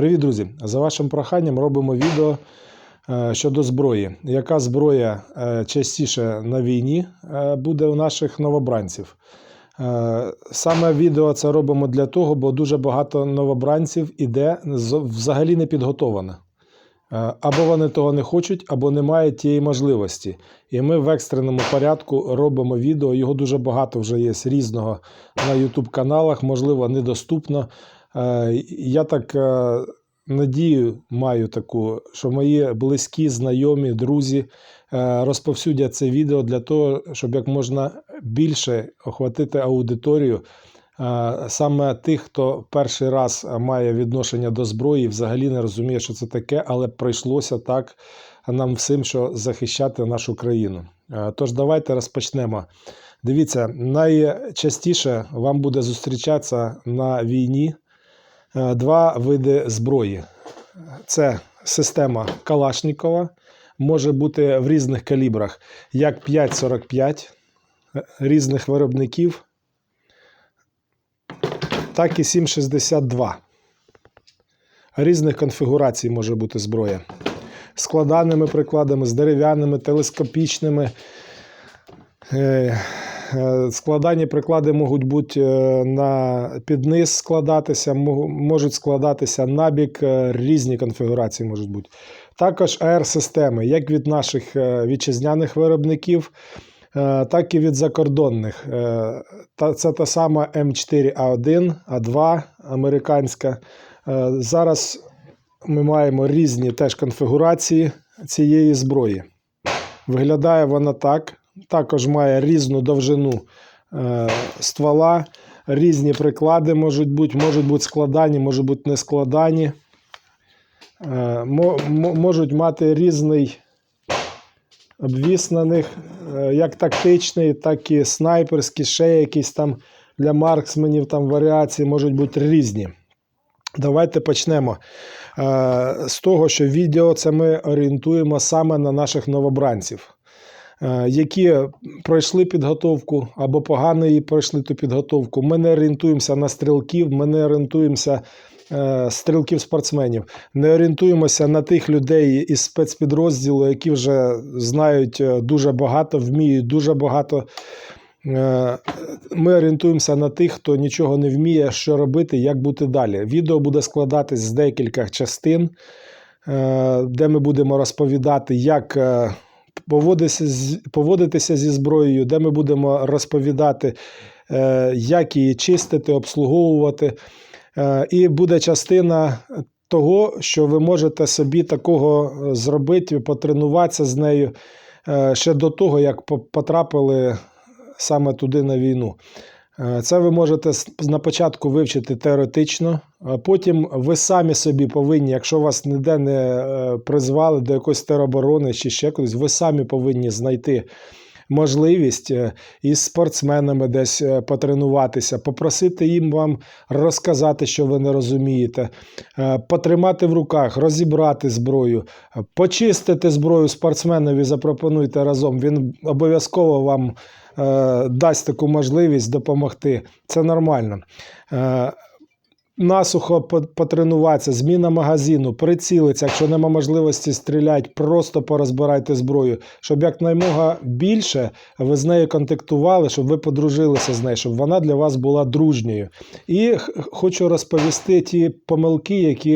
Привіт, друзі! За вашим проханням робимо відео е, щодо зброї. Яка зброя е, частіше на війні е, буде у наших новобранців? Саме відео це робимо для того, бо дуже багато новобранців іде взагалі не підготовано. Або вони того не хочуть, або немає тієї можливості. І ми в екстреному порядку робимо відео. Його дуже багато вже є різного на YouTube каналах, можливо, недоступно. Е, Я так е, надію маю таку, що мої близькі, знайомі, друзі е, розповсюдять це відео для того, щоб як можна більше охватити аудиторію. Саме тих, хто перший раз має відношення до зброї, взагалі не розуміє, що це таке, але прийшлося так нам всім, що захищати нашу країну. Тож давайте розпочнемо. Дивіться, найчастіше вам буде зустрічатися на війні два види зброї. Це система Калашнікова, може бути в різних калібрах, як 5,45 е, різних виробників, так і 7,62. Різних конфігурацій може бути зброя. Складаними прикладами, з дерев'яними, телескопічними. Е, Складані приклади можуть бути е, на підниз складатися, можуть складатися набік, е, різні конфігурації можуть бути. Також АР-системи, як від наших вітчизняних виробників, так і від закордонних. Це та сама М4А1, А2 американська. Зараз ми маємо різні теж конфігурації цієї зброї. Виглядає вона так. Також має різну довжину е, ствола, різні приклади можуть бути, можуть бути складані, можуть бути не складані. Е, мо- мо- можуть мати різний обвіс на них, е, як тактичний, так і снайперський, ще якісь там для марксменів там варіації можуть бути різні. Давайте почнемо з того, що відео це ми орієнтуємо саме на наших новобранців, які пройшли підготовку або погано її пройшли ту підготовку. Ми не орієнтуємося на стрілків, ми не орієнтуємося е, стрілків-спортсменів, не орієнтуємося на тих людей із спецпідрозділу, які вже знають е, дуже багато, вміють дуже багато. Е, Ми орієнтуємося на тих, хто нічого не вміє, що робити, як бути далі. Відео буде складатись з декількох частин, е, де ми будемо розповідати, як е, поводитися, зі зброєю, де ми будемо розповідати, е, як її чистити, обслуговувати. Е, І буде частина того, що ви можете собі такого е, зробити, потренуватися з нею ще до того, як потрапили саме туди на війну. Е, Це ви можете на початку вивчити теоретично, потім ви самі собі повинні, якщо вас ніде не е, призвали до якоїсь тероборони чи ще кудись, ви самі повинні знайти можливість е, із спортсменами десь потренуватися, попросити їм вам розказати, що ви не розумієте, потримати в руках, розібрати зброю, почистити зброю спортсменові, запропонуйте разом. Він обов'язково вам дасть таку можливість допомогти. Це нормально. Е, Насухо потренуватися, зміна магазину, прицілиться, якщо нема можливості стріляти, просто порозбирайте зброю, щоб якнаймога більше ви з нею контактували, щоб ви подружилися з нею, щоб вона для вас була дружньою. І хочу розповісти ті помилки, які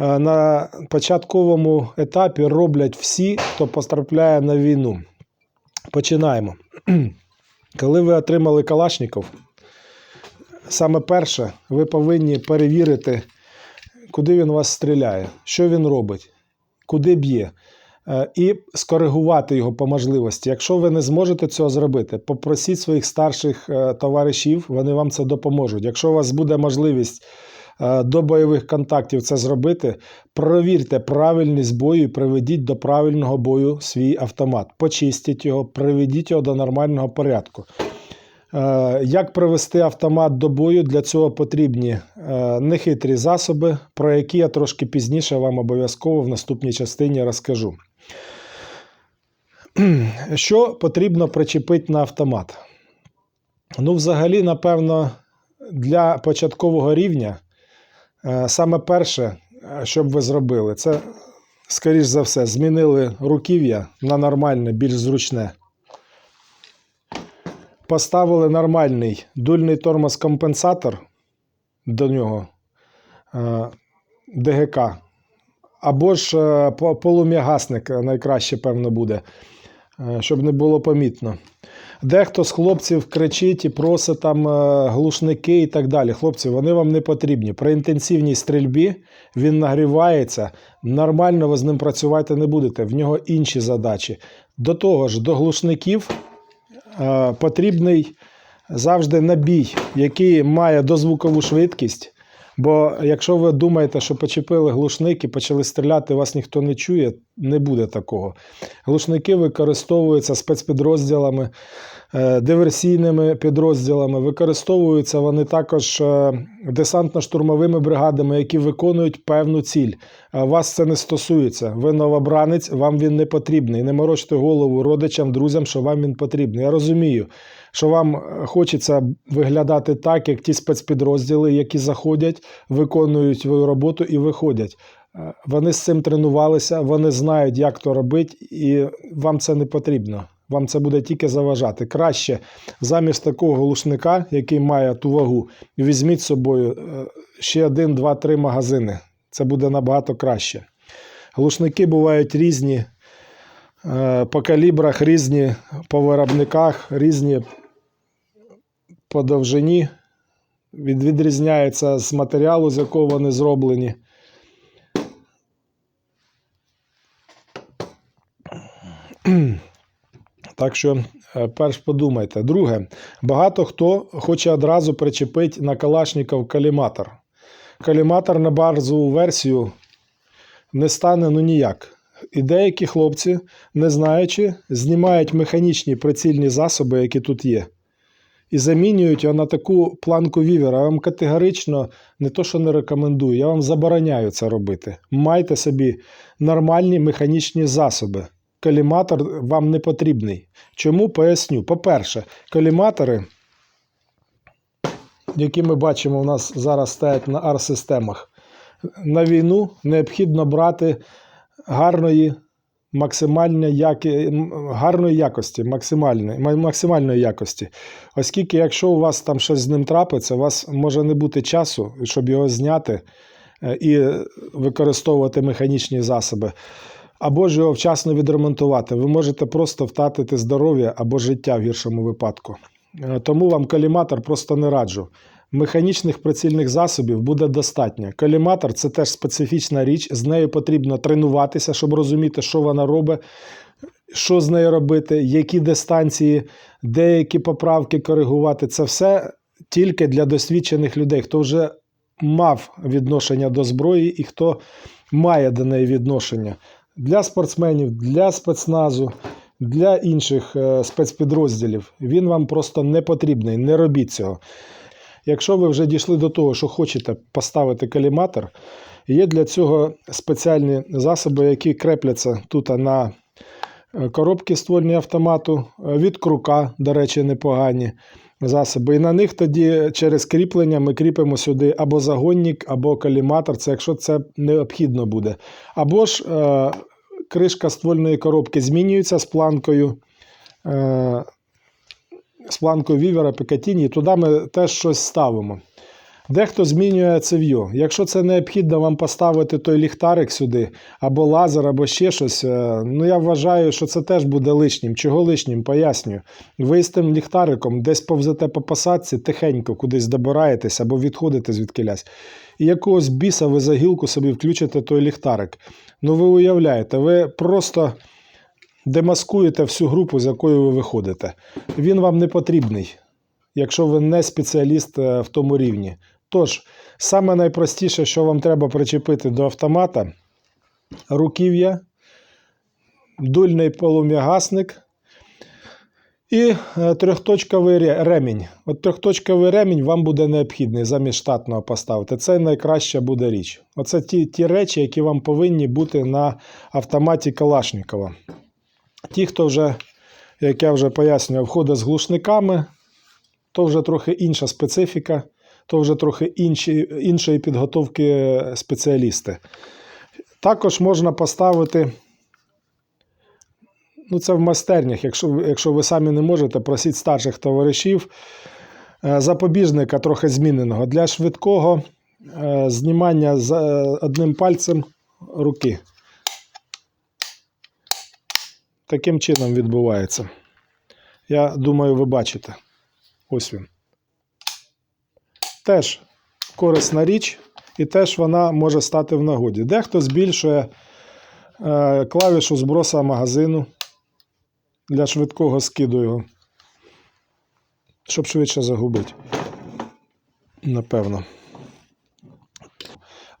е, на початковому етапі роблять всі, хто потрапляє на війну. Починаємо. Коли ви отримали Калашников, саме перше, ви повинні перевірити, куди він вас стріляє, що він робить, куди б'є. Е, І скоригувати його по можливості. Якщо ви не зможете цього зробити, попросіть своїх старших е, товаришів, вони вам це допоможуть. Якщо у вас буде можливість до бойових контактів це зробити, провірте правильність бою і приведіть до правильного бою свій автомат. Почистіть його, приведіть його до нормального порядку. Е, Як привести автомат до бою? Для цього потрібні е, нехитрі засоби, про які я трошки пізніше вам обов'язково в наступній частині розкажу. Що потрібно причепити на автомат? Ну, взагалі, напевно, для початкового рівня е, саме перше е, що б ви зробили? Це, скоріш за все, змінили руків'я на нормальне, більш зручне. Поставили нормальний дульний тормоз-компенсатор до нього е, ДГК. Або ж е, полум'ягасник найкраще, певно, буде, е, щоб не було помітно. Дехто з хлопців кричить і просить там е, глушники і так далі. Хлопці, вони вам не потрібні. При інтенсивній стрільбі він нагрівається, нормально ви з ним працювати не будете. В нього інші задачі. До того ж, до глушників е, потрібний завжди набій, який має дозвукову швидкість. Бо якщо ви думаєте, що почепили глушник і почали стріляти, вас ніхто не чує, не буде такого. Глушники використовуються спецпідрозділами, е, диверсійними підрозділами, використовуються вони також е, десантно-штурмовими бригадами, які виконують певну ціль. Вас це не стосується. Ви новобранець, вам він не потрібний. Не морочте голову родичам, друзям, що вам він потрібний. Я розумію, що вам е, хочеться виглядати так, як ті спецпідрозділи, які заходять, виконують свою роботу і виходять. Е, Вони з цим тренувалися, вони знають, як то робити, і вам це не потрібно. Вам це буде тільки заважати. Краще замість такого глушника, який має ту вагу, візьміть з собою е, ще один, два, три магазини. Це буде набагато краще. Глушники бувають різні по калібрах, різні по виробниках, різні по довжині. Від, відрізняється з матеріалу, з якого вони зроблені. Так що, е, перш подумайте. Друге, багато хто хоче одразу причепити на Калашников каліматор. Каліматор на базову версію не стане ну ніяк. І деякі хлопці, не знаючи, знімають механічні прицільні засоби, які тут є, і замінюють його на таку планку вівера. Я вам категорично не то, що не рекомендую, я вам забороняю це робити. Майте собі нормальні механічні засоби. Каліматор вам не потрібний. Чому поясню? По-перше, каліматори, які ми бачимо, у нас зараз стоять на ар-системах, на війну необхідно брати гарної, максимальної, яки... гарної якості, максимальної, максимальної якості. Оскільки, якщо у вас там щось з ним трапиться, у вас може не бути часу, щоб його зняти е, і використовувати механічні засоби. Або ж його вчасно відремонтувати. Ви можете просто втратити здоров'я або життя в гіршому випадку. Е, Тому вам каліматор просто не раджу. Механічних прицільних засобів буде достатньо. Каліматор це теж специфічна річ, з нею потрібно тренуватися, щоб розуміти, що вона робить, що з нею робити, які дистанції, деякі поправки коригувати. Це все тільки для досвідчених людей, хто вже мав відношення до зброї і хто має до неї відношення. Для спортсменів, для спецназу, для інших е, спецпідрозділів він вам просто не потрібний. Не робіть цього. Якщо ви вже дійшли до того, що хочете поставити каліматор, є для цього спеціальні засоби, які крепляться тут на е, коробки ствольні автомату, е, від крука, до речі, непогані засоби. І на них тоді через кріплення ми кріпимо сюди або загонник, або каліматор, це якщо це необхідно буде. Або ж е, кришка ствольної коробки змінюється з планкою. Е, з планкою вівера Пікатіні, туди ми теж щось ставимо. Дехто змінює цев'ю. Якщо це необхідно вам поставити той ліхтарик сюди, або лазер, або ще щось, е, ну я вважаю, що це теж буде лишнім. Чого лишнім? Пояснюю. Ви з тим ліхтариком десь повзете по посадці, тихенько кудись добираєтесь або відходите звідкилясь. І якогось біса ви за гілку собі включите той ліхтарик. Ну ви уявляєте, ви просто демаскуєте всю групу, з якою ви виходите. Він вам не потрібний, якщо ви не спеціаліст е, в тому рівні. Тож, саме найпростіше, що вам треба причепити до автомата, руків'я, дульний полум'ягасник і е, трьохточковий ремінь. От трьохточковий ремінь вам буде необхідний замість штатного поставити. Це найкраща буде річ. Оце ті, ті речі, які вам повинні бути на автоматі Калашникова. Ті, хто вже, як я вже пояснював, входить з глушниками, то вже трохи інша специфіка. то вже трохи інші, іншої підготовки спеціалісти. Також можна поставити. Ну, це в майстернях. Якщо, якщо ви самі не можете, просіть старших товаришів е, запобіжника трохи зміненого для швидкого е, знімання з е, одним пальцем руки. Таким чином відбувається. Я думаю, ви бачите. Ось він. Теж корисна річ, і теж вона може стати в нагоді. Дехто збільшує е, клавішу зброса магазину для швидкого скиду його, щоб швидше загубити. Напевно.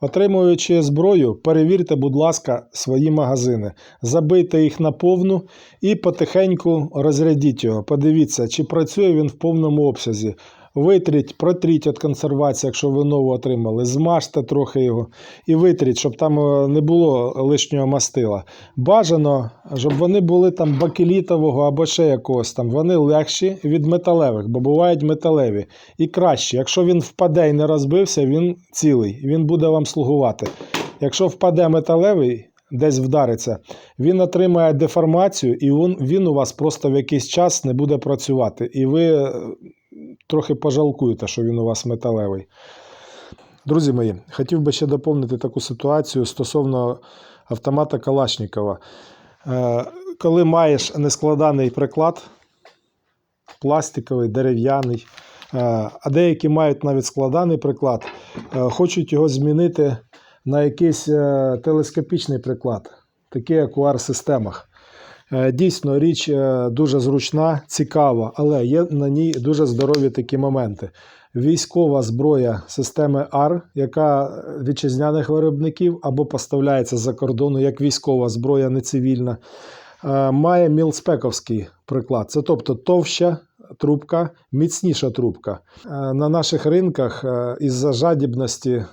Отримуючи зброю, перевірте, будь ласка, свої магазини. Забийте їх на повну і потихеньку розрядіть його. Подивіться, чи працює він в повному обсязі. Витріть, протріть від консервації, якщо ви нову отримали, змажте трохи його і витріть, щоб там е, не було лишнього мастила. Бажано, щоб вони були там бакелітового або ще якогось там. Вони легші від металевих, бо бувають металеві. І краще. Якщо він впаде і не розбився, він цілий, він буде вам слугувати. Якщо впаде металевий, десь вдариться, він отримає деформацію, і він, він у вас просто в якийсь час не буде працювати. І ви е, трохи пожалкуєте, що він у вас металевий. Друзі мої, хотів би ще доповнити таку ситуацію стосовно автомата Калашнікова. Е, Коли маєш нескладаний приклад, пластиковий, дерев'яний, е, а деякі мають навіть складаний приклад, е, хочуть його змінити на якийсь телескопічний приклад, такий як у AR-системах. Е, Дійсно, річ е, дуже зручна, цікава, але є на ній дуже здорові такі моменти. Військова зброя системи АР, яка вітчизняних виробників або поставляється з-за кордону як військова зброя, не цивільна, е, має мілспековський приклад. Це тобто товща трубка, міцніша трубка. Е, На наших ринках е, із-за жадібності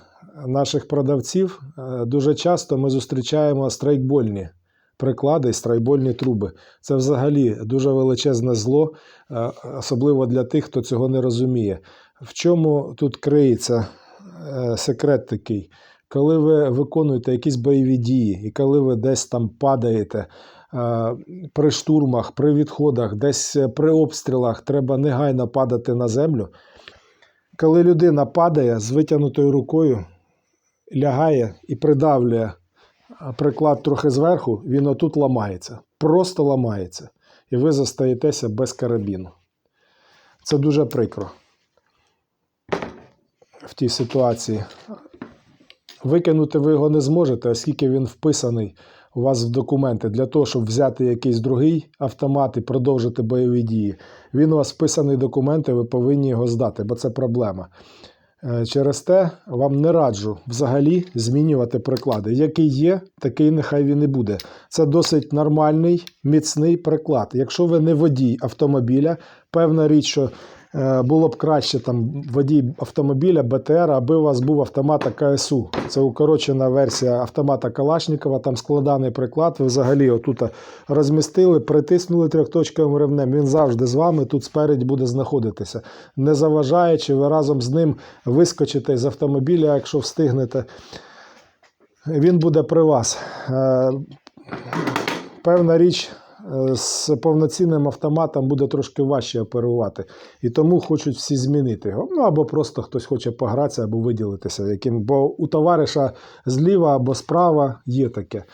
наших продавців е, дуже часто ми зустрічаємо страйкбольні приклади і страйкбольні труби. Це взагалі дуже величезне зло, е, особливо для тих, хто цього не розуміє. В чому тут криється е, секрет такий? Коли ви виконуєте якісь бойові дії, і коли ви десь там падаєте е, при штурмах, при відходах, десь при обстрілах, треба негайно падати на землю. Коли людина падає з витягнутою рукою, лягає і придавлює приклад трохи зверху, він отут ламається. Просто ламається. І ви застаєтеся без карабіну. Це дуже прикро в тій ситуації. Викинути ви його не зможете, оскільки він вписаний у вас в документи для того, щоб взяти якийсь другий автомат і продовжити бойові дії. Він у вас вписаний документи, ви повинні його здати, бо це проблема. Е, Через те вам не раджу взагалі змінювати приклади. Який є, такий нехай він і буде. Це досить нормальний, міцний приклад. Якщо ви не водій автомобіля, певна річ, що було б краще там водій автомобіля БТР, аби у вас був автомат КСУ. Це укорочена версія автомата Калашникова, там складаний приклад. Ви взагалі отут розмістили, притиснули трьохточковим ремнем. Він завжди з вами тут спереді буде знаходитися. Не заважаючи, ви разом з ним вискочите з автомобіля, якщо встигнете. Він буде при вас. Е, Певна річ, е, з повноцінним автоматом буде трошки важче оперувати. І тому хочуть всі змінити його. Ну або просто хтось хоче погратися або виділитися. Яким, бо у товариша зліва або справа є таке.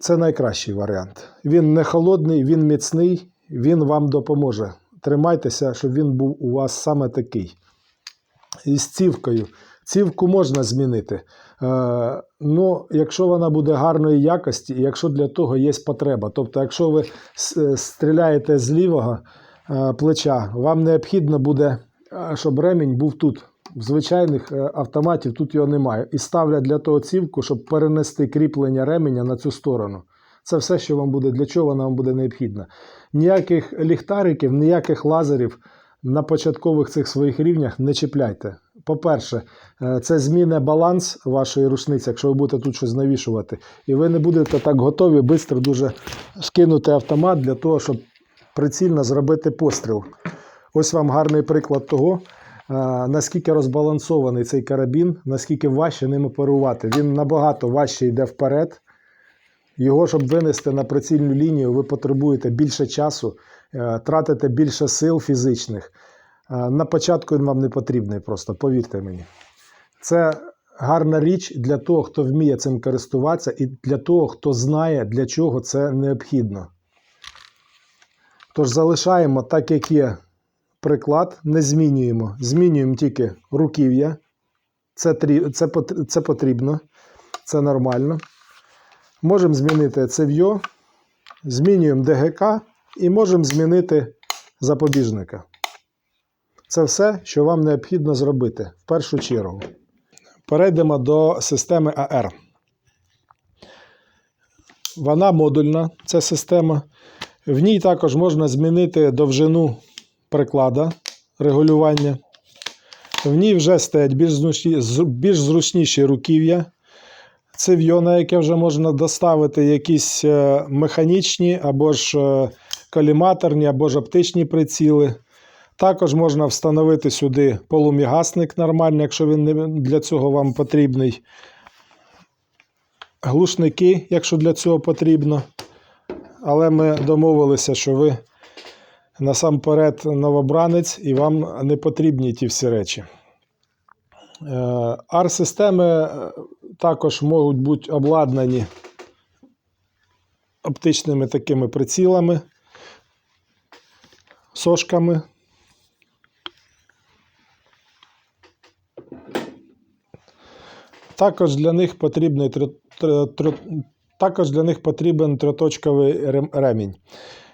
Це найкращий варіант. Він не холодний, він міцний, він вам допоможе. Тримайтеся, щоб він був у вас саме такий. І з цівкою. Цівку можна змінити. Е, ну, якщо вона буде гарної якості, і якщо для того є потреба. Тобто, якщо ви стріляєте з лівого е, плеча, вам необхідно буде, е, щоб ремінь був тут. В звичайних е, автоматів тут його немає. І ставлять для того цівку, щоб перенести кріплення ременя на цю сторону. Це все, що вам буде, для чого вона вам буде необхідна. Ніяких ліхтариків, ніяких лазерів на початкових цих своїх рівнях не чіпляйте. По-перше, е, це зміне баланс вашої рушниці, якщо ви будете тут щось навішувати. І ви не будете так готові швидко дуже скинути автомат для того, щоб прицільно зробити постріл. Ось вам гарний приклад того, наскільки розбалансований цей карабін, наскільки важче ним оперувати. Він набагато важче йде вперед. Його, щоб винести на прицільну лінію, ви потребуєте більше часу, е, тратите більше сил фізичних. Е, На початку він вам не потрібний просто, повірте мені. Це гарна річ для того, хто вміє цим користуватися, і для того, хто знає, для чого це необхідно. Тож залишаємо так, як є приклад, не змінюємо. Змінюємо тільки руків'я. Це, це, це потрібно, це нормально. Можемо змінити цев'йо, змінюємо ДГК і можемо змінити запобіжника. Це все, що вам необхідно зробити в першу чергу. Перейдемо до системи АР. Вона модульна, ця система. В ній також можна змінити довжину приклада регулювання. В ній вже стоять більш, зручні, більш зручніші руків'я. Цев'йо, на яке вже можна доставити якісь е, механічні або ж е, коліматорні, або ж оптичні приціли. Також можна встановити сюди полум'ягасник нормальний, якщо він для цього вам потрібний. Глушники, якщо для цього потрібно. Але ми домовилися, що ви насамперед новобранець і вам не потрібні ті всі речі. AR-системи е, також можуть бути обладнані оптичними такими прицілами, сошками. Також для них потрібний також для них потрібен трьоточковий рем- ремінь.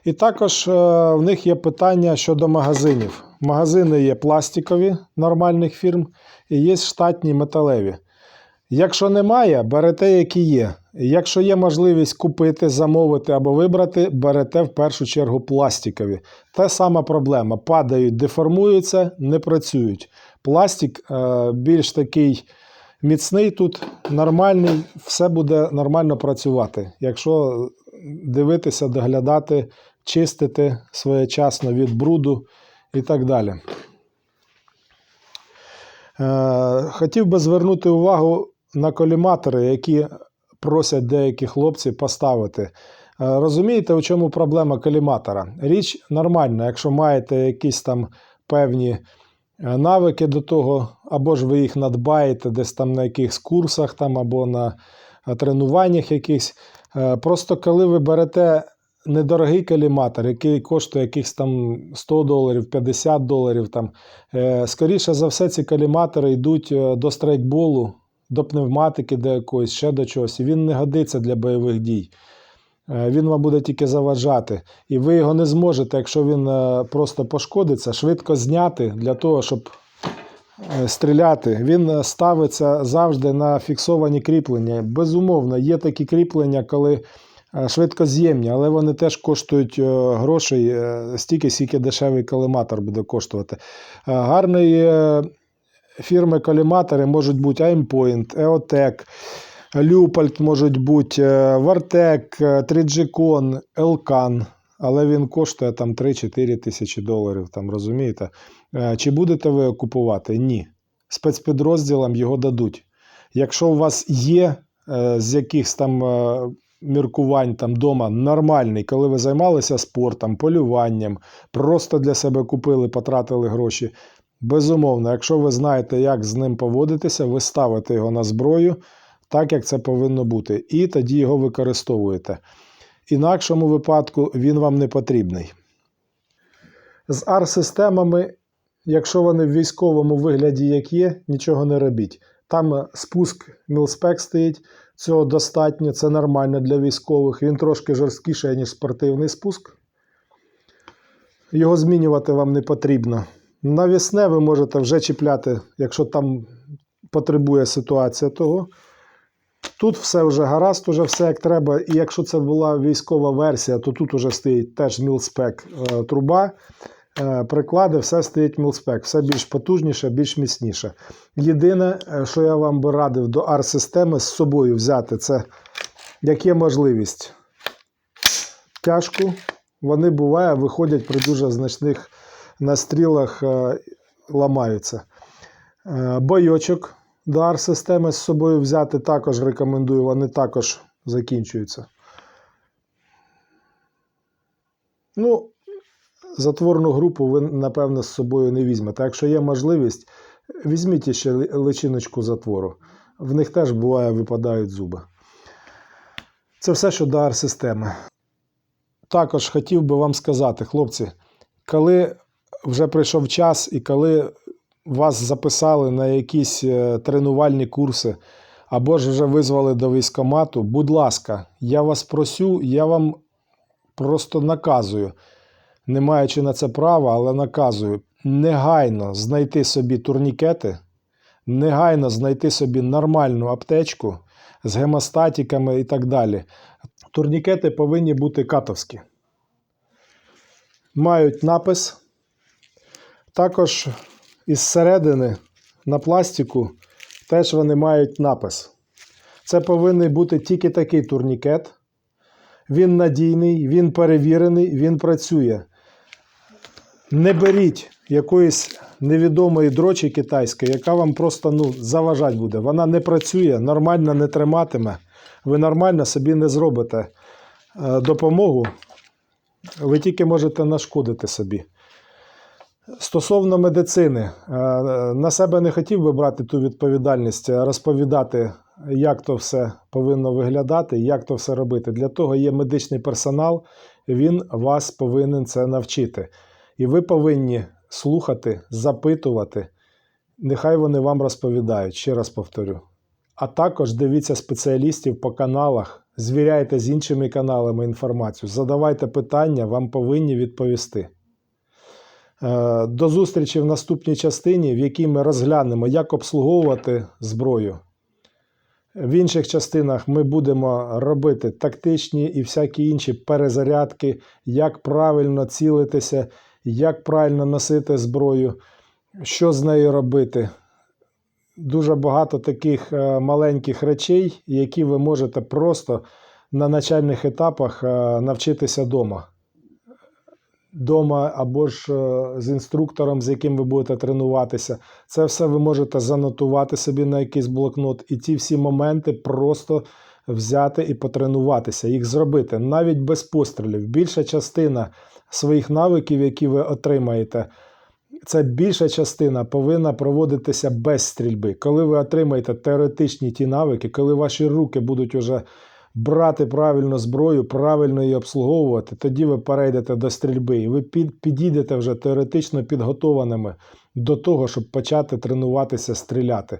І також е, в них є питання щодо магазинів. Магазини є пластикові нормальних фірм і є штатні металеві. Якщо немає, берете, які є. Якщо є можливість купити, замовити або вибрати, берете в першу чергу пластикові. Та сама проблема. Падають, деформуються, не працюють. Пластик е, більш такий міцний тут, нормальний, все буде нормально працювати. Якщо дивитися, доглядати, чистити своєчасно від бруду і так далі. Е, Хотів би звернути увагу на коліматори, які просять деякі хлопці поставити. Е, Розумієте, у чому проблема коліматора? Річ нормальна, якщо маєте якісь там певні навики до того, або ж ви їх надбаєте десь там на якихось курсах там, або на е, тренуваннях якихось. Е, Просто коли ви берете недорогий коліматор, який коштує якихось там 100 доларів, 50 доларів, там, е, скоріше за все, ці коліматори йдуть е, до страйкболу, до пневматики, до якоїсь, ще до чогось. І він не годиться для бойових дій. Е, Він вам буде тільки заважати. І ви його не зможете, якщо він е, просто пошкодиться, швидко зняти для того, щоб е, стріляти. Він ставиться завжди на фіксовані кріплення. Безумовно, є такі кріплення, коли е, швидкоз'ємні, але вони теж коштують грошей стільки, скільки дешевий колиматор буде коштувати. Гарний фірми коліматори можуть бути Aimpoint, EOTech, Люпальт можуть бути, е, Вартек, е, Trijicon, Elcan, але він коштує там 3-4 тисячі доларів, там, розумієте? Е, Чи будете ви купувати? Ні. Спецпідрозділам його дадуть. Якщо у вас є з якихось там міркувань там дома нормальний, коли ви займалися спортом, полюванням, просто для себе купили, потратили гроші. Безумовно, якщо ви знаєте, як з ним поводитися, ви ставите його на зброю так, як це повинно бути, і тоді його використовуєте. Інакшому випадку він вам не потрібний. З AR-системами, якщо вони в військовому вигляді як є, нічого не робіть. Там спуск мілспек стоїть, цього достатньо, це нормально для військових. Він трошки жорсткіший, ніж спортивний спуск. Його змінювати вам не потрібно. Навісне ви можете вже чіпляти, якщо там потребує ситуація того. Тут все вже гаразд, уже все як треба. І якщо це була військова версія, то тут уже стоїть теж мілспек е, труба. Е, приклади, все стоїть мілспек, все більш потужніше, більш міцніше. Єдине, е, що я вам би радив до AR-системи з собою взяти, це як є можливість. Тяжку. Вони буває, виходять при дуже значних настрілах ламаються. Бойочок до арт-системи з собою взяти також рекомендую, вони також закінчуються. Ну, затворну групу ви, напевно, з собою не візьмете. Якщо є можливість, візьміть ще личиночку затвору. В них теж буває випадають зуби. Це все, що до арт-системи. Також хотів би вам сказати, хлопці, коли вже прийшов час і коли вас записали на якісь е, тренувальні курси, або ж вже визвали до військкомату, будь ласка, я вас просю, я вам просто наказую, не маючи на це права, але наказую негайно знайти собі турнікети, негайно знайти собі нормальну аптечку з гемостатиками і так далі. Турнікети повинні бути катовські. Мають напис. Також із середини на пластику теж вони мають напис. Це повинен бути тільки такий турнікет. Він надійний, він перевірений, він працює. Не беріть якоїсь невідомої дрочі китайської, яка вам просто ну, заважати буде. Вона не працює, нормально не триматиме. Ви нормально собі не зробите е, допомогу. Ви тільки можете нашкодити собі. Стосовно медицини, е, на себе не хотів би брати ту відповідальність, е, розповідати, як то все повинно виглядати, як то все робити. Для того є медичний персонал, він вас повинен це навчити. І ви повинні слухати, запитувати. Нехай вони вам розповідають, ще раз повторю. А також дивіться спеціалістів по каналах, звіряйте з іншими каналами інформацію, задавайте питання, вам повинні відповісти. Е, До зустрічі в наступній частині, в якій ми розглянемо, як обслуговувати зброю. В інших частинах ми будемо робити тактичні і всякі інші перезарядки, як правильно цілитися, як правильно носити зброю, що з нею робити. Дуже багато таких е, маленьких речей, які ви можете просто на начальних етапах е, навчитися вдома. Дома або ж е, з інструктором, з яким ви будете тренуватися. Це все ви можете занотувати собі на якийсь блокнот, і ці всі моменти просто взяти і потренуватися, їх зробити навіть без пострілів. Більша частина своїх навиків, які ви отримаєте, це більша частина повинна проводитися без стрільби. Коли ви отримаєте теоретичні ті навики, коли ваші руки будуть уже брати правильно зброю, правильно її обслуговувати, тоді ви перейдете до стрільби, і ви під, підійдете вже теоретично підготованими до того, щоб почати тренуватися стріляти.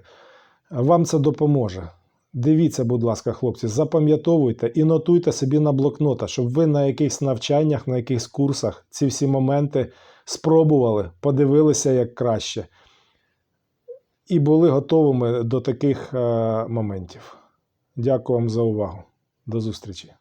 Вам це допоможе. Дивіться, будь ласка, хлопці, запам'ятовуйте і нотуйте собі на блокнота, щоб ви на якихось навчаннях, на якихось курсах ці всі моменти спробували, подивилися як краще. І були готовими до таких е, моментів. Дякую вам за увагу. До зустрічі.